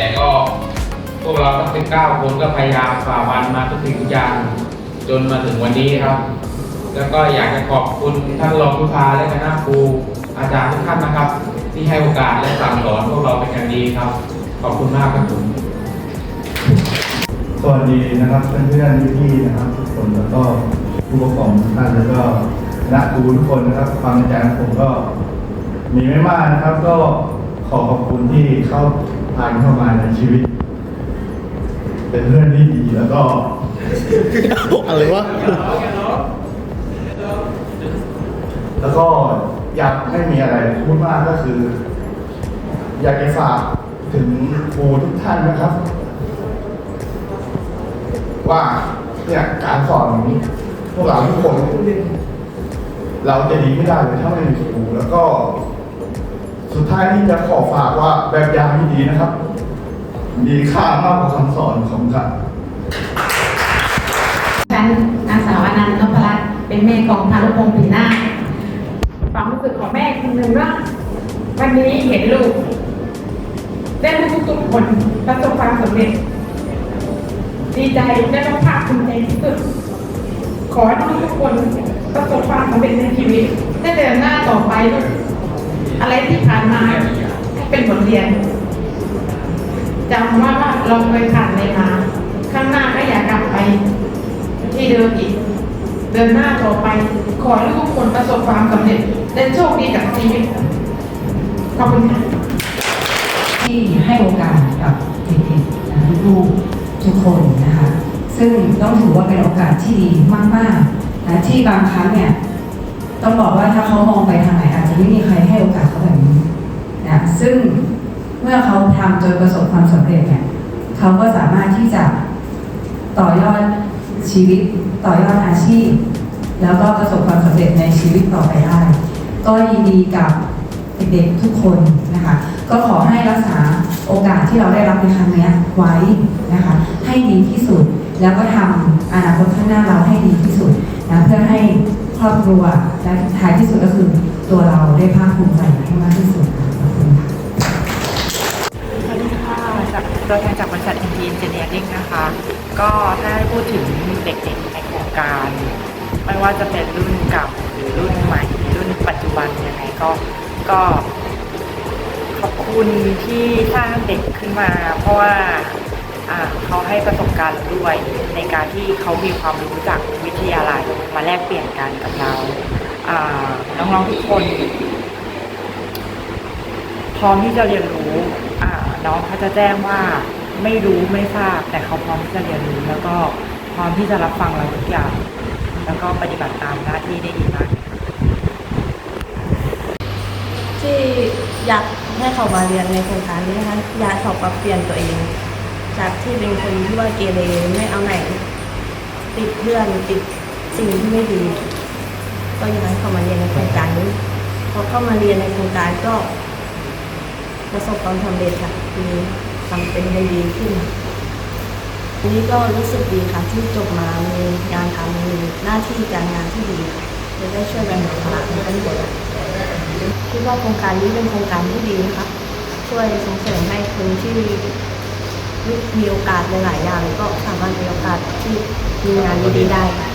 แต่ก็พวกเราทั้งสิบเก้าคนก็พยายามฝ่าฟันมาทุกสิ่งทุกอย่างจนมาถึงวันนี้ครับ แล้วก็อยากจะขอบคุณท่านรองผู้พาและคณะครูอาจารย์ทุกท่านนะครับ ที่ให้โอกาสและสั่งสอนพวกเราเป็นอย่างดีครับ ขอบคุณมากครับผมสวัสดีนะครับเพื่อนๆพี่ๆนะครับทุกคนแล้วก็ผู้ปกครองทุกท่านแล้วก็คณะครูทุกคนนะครับฟังอาจารย์ผมก็มีไม่มากนะครับ ก็ขอขอบคุณที่เข้า ผ่านเข้ามาในชีวิต เป็นเพื่อนที่ดีแล้วก็ อะไรวะ แล้วก็อยากไม่มีอะไรพูดมากก็คือ อยากจะฝากถึงครูทุกท่านนะครับ ว่าเนี่ยการสอนนี้ พวกเราทุกคน เราจะดีไม่ได้เลยถ้าไม่มีครูแล้วก็ สุดท้ายนี่จะขอฝากว่าแบบอย่างที่ดีนะครับ มีค่ามากกว่าคำสอนของครับฉันนางสาวอนันต์นพรัตน์เป็นแม่ของพานุพงศ์ปีหน้าความรู้สึกของแม่คนหนึ่งว่าวันนี้เห็นลูกได้ลูกทุกคนประสบความสำเร็จ ดีใจและก็ภาคภูมิใจที่สุด ขอให้ทุกคนประสบความสำเร็จในชีวิตได้เดินหน้าต่อไป อะไรที่ผ่านมาเป็นบทเรียนจำว่าเราเคยผ่านอะไรมา ข้างหน้าก็อย่ากลับไป ที่เดิมอีก เดินหน้าต่อไป ขอให้ทุกคนประสบความสำเร็จและโชคดีกับชีวิตขอบคุณค่ะที่ให้โอกาสกับเด็กๆนลูกทุกคนนะคะซึ่งต้องถือว่าเป็นโอกาสที่ดีมากๆนะที่บางครั้งเนี่ยต้องบอกว่าถ้าเขามองไปทางไหนอาจจะไม่มีใครให้โอกาสเขาแบบนี้นะ ซึ่งเมื่อเขาทำจนประสบความสำเร็จเนี่ยเขาก็สามารถที่จะต่อยอดชีวิตต่อยอดอาชีพ แล้วก็ประสบความสำเร็จในชีวิตต่อไปได้ ก็ยินดีกับเด็กๆทุกคนนะคะ ก็ขอให้รักษาโอกาสที่เราได้รับในครั้งนี้ไว้นะคะ ให้ดีที่สุดแล้วก็ทำอนาคตข้างหน้าเราให้ดีที่สุดนะเพื่อให้ครอบครัวและท้ายที่สุดก็คือตัวเราได้ภาคภูมิใจให้มากที่สุด ตัวแทนจากบริษัท NT Engineering นะคะ ก็ถ้าพูดถึงเด็กๆในโครงการ ไม่ว่าจะเป็นรุ่นเก่าหรือรุ่นใหม่ รุ่นปัจจุบันยังไงก็ก็ขอบคุณที่สร้างเด็กขึ้นมา เพราะว่าเขาให้ประสบการณ์ด้วยในการที่เขามีความรู้จากวิทยาลัยมาแลกเปลี่ยนกันกับเราน้องๆทุกคน พร้อมที่จะเรียนรู้ น้องเขาจะแจ้งว่าไม่รู้ไม่ทราบ แต่เขาพร้อมที่จะเรียนรู้แล้วก็พร้อมที่จะรับฟังเราทุกอย่าง แล้วก็ปฏิบัติตามหน้าที่ได้ดีมากที่อยากให้เขามาเรียนในโครงการนี้นะคะอยากเขาปรับเปลี่ยนตัวเอง จากที่เป็นคนที่ว่าเกเรไม่เอาไหน ติดเพื่อนติดสิ่งที่ไม่ดี ก็อยากให้เขามาเรียนในโครงการนี้พอเข้ามาเรียนในโครงการก็ ประสบความสำเร็จค่ะมีทำเป็นคนดีขึ้นทีนี้ก็รู้สึกดีค่ะที่จบมามีงานทำมีหน้าที่การงานที่ดีจะได้ช่วยแบ่งเบาภาระในกันหมดคิดว่าโครงการนี้เป็นโครงการที่ดีนะคะช่วยส่งเสริมให้คนที่มีโอกาสหลายๆอย่างก็สามารถมีโอกาสที่มีงานดีๆได้ค่ะ